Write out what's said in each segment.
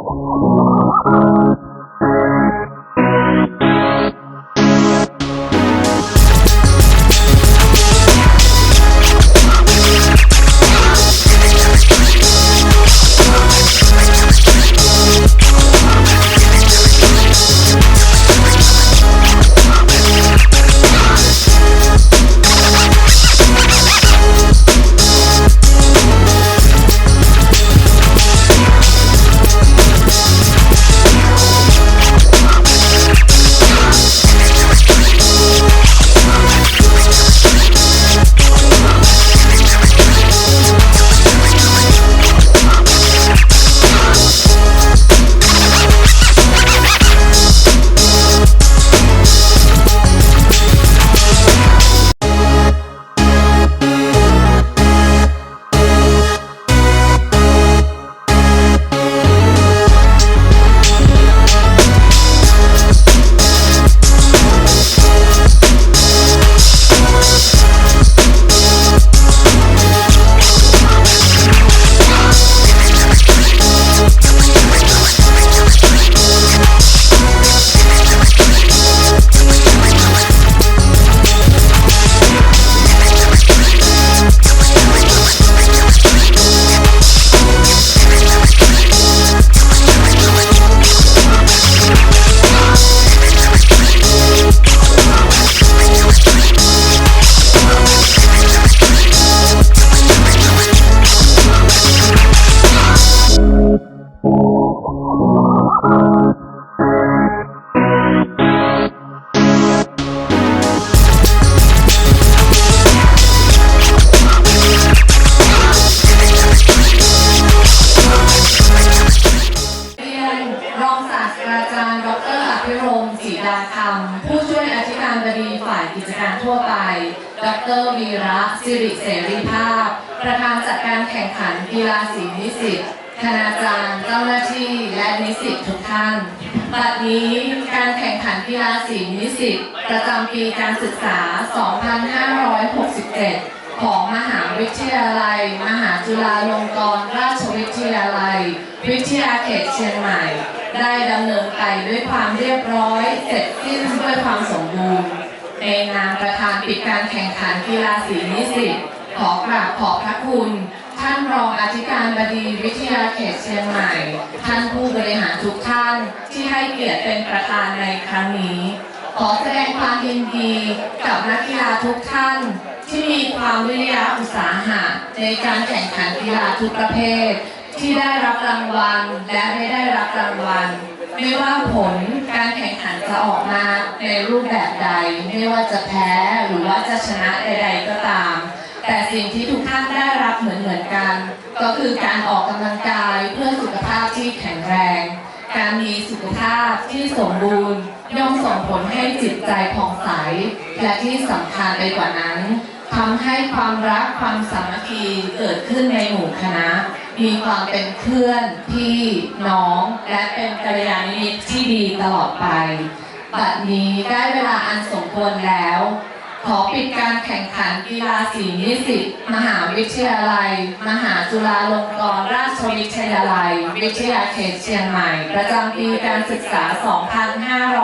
Oh, าคำผู้ช่วยอธิการบดีฝ่ายกิจการทั่วไป ดรวีระสิริเสรีภาพ ประธานจัดการแข่งขันกีฬาสีนิสิตคณาจารย์เจ้าหน้าที่และนิสิตทุกท่าน บัดนี้การแข่งขันกีฬาสีนิสิตประจำปีการศึกษา 2567 ของมหาวิทยาลัย มหาจุฬาลงกรณราชวิทยาลัย วิทยาเขตเชียงใหม่ ได้ดำเนินไปด้วยความเรียบร้อย เสร็จสิ้นด้วยความสมบูรณ์ ในนามประธานปิดการแข่งขันกีฬาสีนิสิตขอกราบขอบพระคุณ ท่านรองอธิการบดีวิทยาเขตเชียงใหม่ ท่านผู้บริหารทุกท่านที่ให้เกียรติเป็นประธานในครั้งนี้ ขอแสดงความยินดีกับนักกีฬาทุกท่าน ที่มีความวิริยะอุตสาหะในการแข่งขันกีฬาทุกประเภท ที่ได้รับรางวัลและไม่ได้รับรางวัล ไม่ว่าผลการแข่งขันจะออกมาในรูปแบบใด ไม่ว่าจะแพ้หรือว่าจะชนะใด ๆ ก็ตาม แต่สิ่งที่ทุกท่านได้รับเหมือนเหมือนกัน ก็คือการออกกำลังกายเพื่อสุขภาพที่แข็งแรง การมีสุขภาพที่สมบูรณ์ย่อมส่งผลให้จิตใจผ่องใส และที่สำคัญไปกว่านั้นทำให้ความรักความสามัคคีเกิดขึ้นในหมู่คณะ มีความเป็นเพื่อนพี่น้องและเป็นกัลยาณมิตรที่ดีตลอดไปบัดนี้ได้เวลาอันสมควรแล้ว ขอปิดการแข่งขันกีฬาสีนิสิตมหาวิทยาลัย มหาจุฬาลงกรณราชวิทยาลัย วิทยาเขตเชียงใหม่ ประจำปีการศึกษา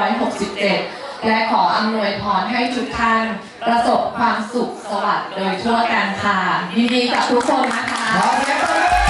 2567 และขออำนวยพรให้ทุกท่าน ประสบความสุขสวัสดิ์โดยทั่วกันค่ะยินดีกับทุกคนนะคะ